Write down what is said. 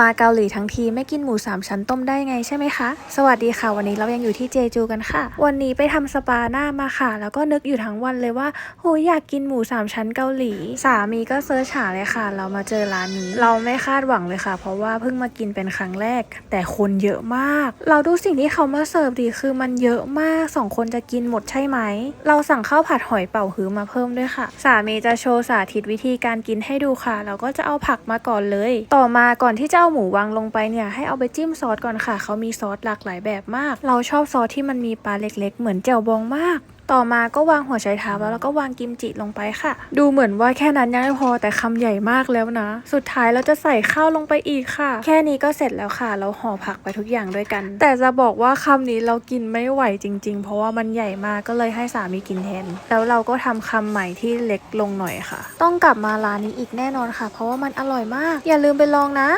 มาเกาหลีทั้งทีไม่กินหมูสามชั้นต้มได้ไงใช่ไหมคะ สวัสดีค่ะ วันนี้เรายังอยู่ที่เจจูกันค่ะ วันนี้ไปทำสปาหน้ามาค่ะ แล้วก็นึกอยู่ทั้งวันเลยว่าโหอยากกินหมูสามชั้นเกาหลี สามีก็เซิร์ชหาเลยค่ะ เรามาเจอร้านนี้ เราไม่คาดหวังเลยค่ะ เพราะว่าเพิ่งมากินเป็นครั้งแรก แต่คนเยอะมาก เราดูสิ่งที่เขามาเสิร์ฟดีคือมันเยอะมากสองคนจะกินหมดใช่ไหม เราสั่งข้าวผัดหอยเป่าฮื้อมาเพิ่มด้วยค่ะ สามีจะโชว์สาธิตวิธีการกินให้ดูค่ะแล้วก็จะเอาผักมาก่อนเลย ต่อมาก่อนที่จะเอาหมูวางลงไปเนี่ยให้เอาไปจิ้มซอสก่อนค่ะ เขามีซอสหลากหลายแบบมาก เราชอบซอสที่มันมีปลาเล็กๆ เหมือนแจ่วบองมากต่อมาก็วางหัวไชเท้าแล้วแล้วก็วางกิมจิลงไปค่ะ ดูเหมือนว่าแค่นั้นยังไม่พอแต่คำใหญ่มากแล้วนะ สุดท้ายเราจะใส่ข้าวลงไปอีกค่ะ แค่นี้ก็เสร็จแล้วค่ะ เราห่อผักไปทุกอย่างด้วยกัน แต่จะบอกว่าคำนี้เรากินไม่ไหวจริง ๆ เพราะว่ามันใหญ่มากก็เลยให้สามีกินแทนแล้วเราก็ทำคำใหม่ที่เล็กลงหน่อยค่ะ ต้องกลับมาร้านนี้อีกแน่นอนค่ะ เพราะว่ามันอร่อยมาก อย่าลืมไปลองนะ